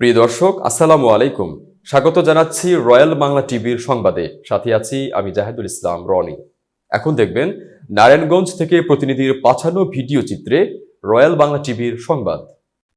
প্রিয় দর্শক, আসসালামু আলাইকুম। স্বাগত জানাচ্ছি রয়্যাল বাংলা টিভির সংবাদে। সাথে আছি আমি জাহেদুল ইসলাম রনি। এখন দেখবেন, নারায়ণগঞ্জ থেকে প্রতিনিধির পাঠানো ভিডিও চিত্রে রয়্যাল বাংলা টিভির সংবাদ।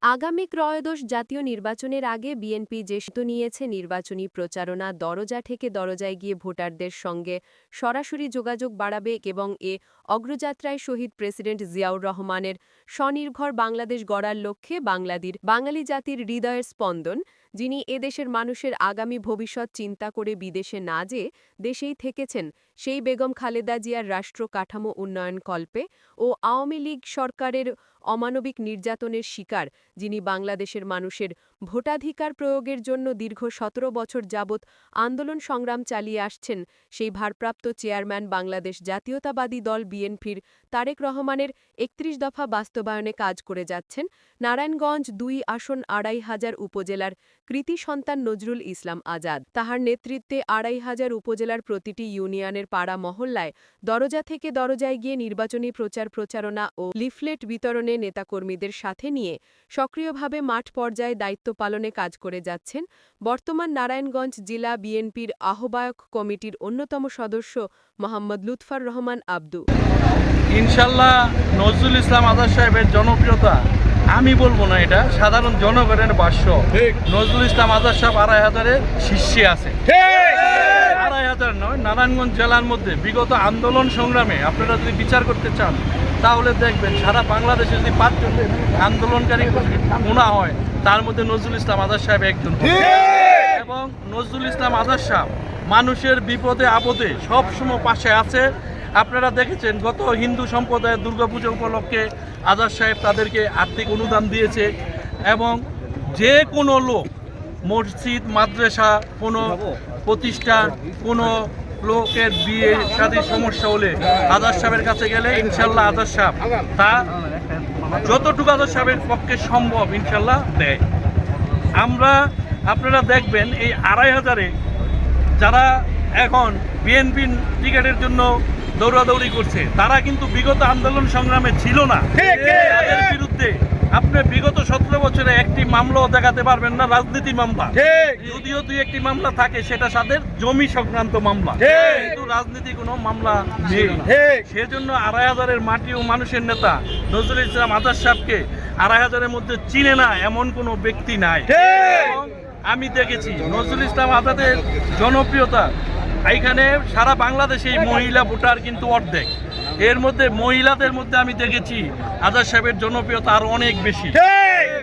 আগামী ত্রয়োদশ জাতীয় নির্বাচনের আগে বিএনপি জ্যেষ্ঠ নিয়েছে, নির্বাচনী প্রচারণা দরজা থেকে দরজায় গিয়ে ভোটারদের সঙ্গে সরাসরি যোগাযোগ বাড়াবে এবং এ অগ্রযাত্রায় শহীদ প্রেসিডেন্ট জিয়াউর রহমানের স্বনির্ভর বাংলাদেশ গড়ার লক্ষ্যে বাংলাদেশ বাঙালি জাতির হৃদয়ের স্পন্দন, যিনি এদেশের মানুষের আগামী ভবিষ্যৎ চিন্তা করে বিদেশে না যেয়ে দেশেই থেকেছেন, সেই বেগম খালেদা জিয়ার রাষ্ট্র কাঠামো উন্নয়ন কল্পে ও আওয়ামী লীগ সরকারের অমানবিক নির্যাতনের শিকার, যিনি বাংলাদেশের মানুষের ভোটাধিকার প্রয়োগের জন্য দীর্ঘ সতেরো বছর যাবৎ আন্দোলন সংগ্রাম চালিয়ে আসছেন, সেই ভারপ্রাপ্ত চেয়ারম্যান বাংলাদেশ জাতীয়তাবাদী দল বিএনপির তারেক রহমানের একত্রিশ দফা বাস্তবায়নে কাজ করে যাচ্ছেন নারায়ণগঞ্জ দুই আসন আড়াই হাজার উপজেলার কৃতি সন্তান নজরুল ইসলাম আজাদ। তাহার নেতৃত্বে আড়াই হাজার উপজেলার প্রতিটি ইউনিয়নের পাড়া মহল্লায় দরজা থেকে দরজায় গিয়ে নির্বাচনী প্রচার প্রচারণা ও লিফলেট বিতরণে নেতাকর্মীদের সাথে নিয়ে সক্রিয়ভাবে মাঠ পর্যায়ে দায়িত্ব পালনে কাজ করে যাচ্ছেন বর্তমান নারায়ণগঞ্জ জেলা বিএনপির আহ্বায়ক কমিটির অন্যতম সদস্য মোহাম্মদ লুৎফার রহমান আব্দু। ইনশাল্লাহ নজরুল ইসলাম আজাদ সাহেবের জনপ্রিয়তা আমি বলব না এটা সাধারণ জনগণের ভাষ্য। নজরুল ইসলাম আজাদ সাহেব আড়াই হাজারের শীর্ষে আছে। আড়াই হাজার নয় নারায়ণগঞ্জ জেলার মধ্যে বিগত আন্দোলন সংগ্রামে আপনারা যদি বিচার করতে চান তাহলে দেখবেন সারা বাংলাদেশে যদি পাঁচজন আন্দোলনকারী গোনা হয় তার মধ্যে নজরুল ইসলাম আজাদ সাহেব একজন। এবং নজরুল ইসলাম আজাদ সাহেব মানুষের বিপদে আপদে সবসময় পাশে আছে। আপনারা দেখেছেন গত হিন্দু সম্প্রদায়ের দুর্গাপূজা উপলক্ষে আজাদ সাহেব তাদেরকে আর্থিক অনুদান দিয়েছে এবং যে কোনো লোক মসজিদ মাদ্রাসা কোনো প্রতিষ্ঠান কোনো লোকের বিয়ে শাদীর সমস্যা হলে আদার সাহেবের কাছে গেলে ইনশাল্লাহ আজাদ সাহেব তা যতটুকু আজাদ সাহেবের পক্ষে সম্ভব ইনশাল্লাহ দেয়। আমরা আপনারা দেখবেন এই আড়াই হাজারে যারা এখন বিএনপি টিকেটের জন্য দৌড়াদৌড়ি করছে তারা কিন্তু বিগত আন্দোলন সংগ্রামে ছিল না। তাদের বিরুদ্ধে আপনি বিগত সতেরো বছরে একটি মামলাও দেখাতে পারবেন না রাজনীতি মামলা। যদিও দুই একটি মামলা থাকে সেটা তাদের জমি সংক্রান্ত মামলা। কিন্তু রাজনীতি কোনো মামলা নেই সেজন্য আড়াই হাজারের মাটি ও মানুষের নেতা নজরুল ইসলাম আজাদ সাহেবকে আড়াই হাজারের মধ্যে চিনে না এমন কোনো ব্যক্তি নাই। আমি দেখেছি নজরুল ইসলাম আজাদের জনপ্রিয়তা। এইখানে সারা বাংলাদেশে এই মহিলা ভোটার কিন্তু অর্ধেক। এর মধ্যে মহিলাদের মধ্যে আমি দেখেছি আজাদ সাহেবের জনপ্রিয়তা আরও অনেক বেশি।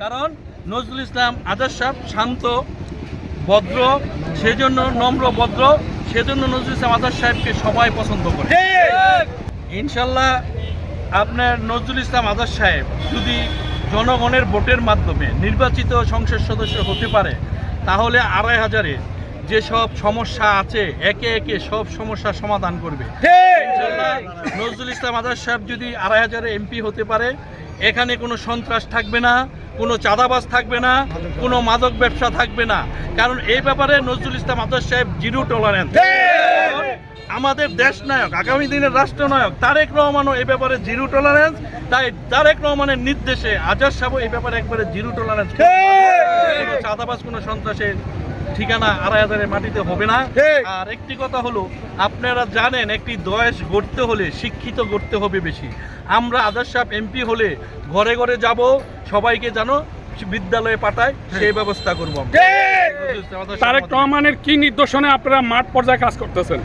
কারণ নজরুল ইসলাম আজাদ সাহেব শান্ত ভদ্র সেজন্য নম্র ভদ্র সেজন্য নজরুল ইসলাম আজাদ সাহেবকে সবাই পছন্দ করে। ইনশাল্লাহ আপনার নজরুল ইসলাম আজাদ সাহেব যদি জনগণের ভোটের মাধ্যমে নির্বাচিত সংসদ সদস্য হতে পারে তাহলে আড়াই হাজারে যেসব সমস্যা আছে একে একে সব সমস্যার সমাধান করবে। নজরুল ইসলাম আজাদ সাহেব যদি আড়াই হাজারে এমপি হতে পারে, এখানে কোনো সন্ত্রাস থাকবে না, কোনো চাঁদাবাজ থাকবে না, কোনো মাদক ব্যবসা থাকবে না। কারণ এই ব্যাপারে নজরুল ইসলাম আজাদ সাহেব জিরো টলারেন্স আমাদের দেশ নায়ক আগামী দিনের রাষ্ট্রনায়ক তারেক রহমানও এই ব্যাপারে জিরো টলারেন্স তাই তারেক রহমানের নির্দেশে আজাদ সাহেব এই ব্যাপারে একবারে জিরো টলারেন্স চাঁদাবাজ, কোনো সন্ত্রাসের ঠিকানা আড়াই হাজারের মাটিতে হবে না। আর একটি কথা হলো আপনারা জানেন একটি দয়েস গড়তে হলে শিক্ষিত গড়তে হবে বেশি। আমরা আজাদ সাহেব এমপি হলে ঘরে ঘরে যাব সবাইকে জানো বিদ্যালয়ে পাঠায় সেই ব্যবস্থা করব আমরা। তারেক রহমানের কি নির্দেশনে আপনারা মাঠ পর্যায়ে কাজ করতেছেন?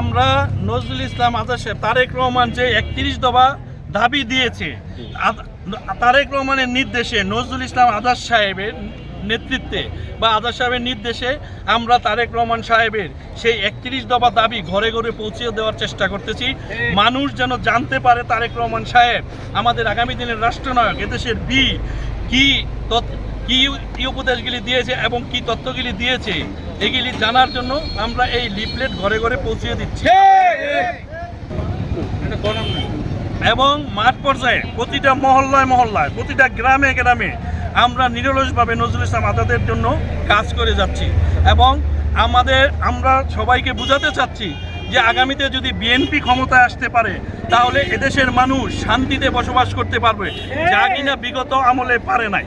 আমরা নজরুল ইসলাম আজাদ সাহেব তারেক রহমান যে একত্রিশ দফা দাবি দিয়েছে তারেক রহমানের নির্দেশে নজরুল ইসলাম আজাদ সাহেবের নেতৃত্বে বা আজাদ সাহেবের নির্দেশে আমরা তারেক রহমান সাহেবের সেই একত্রিশ দফা দাবি ঘরে ঘরে পৌঁছে দেওয়ার চেষ্টা করতেছি। মানুষ যেন জানতে পারে তারেক রহমান সাহেব আমাদের আগামী দিনের রাষ্ট্রনায়ক, এদেশের বি কি কি উপদেশগুলি দিয়েছে এবং কি তথ্যগুলি দিয়েছে, এগুলি জানার জন্য আমরা এই লিফলেট ঘরে ঘরে পৌঁছে দিচ্ছি। এবং মাঠ পর্যায়ে প্রতিটা মহল্লায় মহল্লায়, প্রতিটা গ্রামে গ্রামে আমরা নিরলসভাবে নজরুল ইসলাম আজাদের জন্য কাজ করে যাচ্ছি এবং আমাদের, আমরা সবাইকে বোঝাতে চাচ্ছি যে আগামীতে যদি বিএনপি ক্ষমতায় আসতে পারে, তাহলে এদেশের মানুষ শান্তিতে বসবাস করতে পারবে, যা কিনা বিগত আমলে পারে নাই।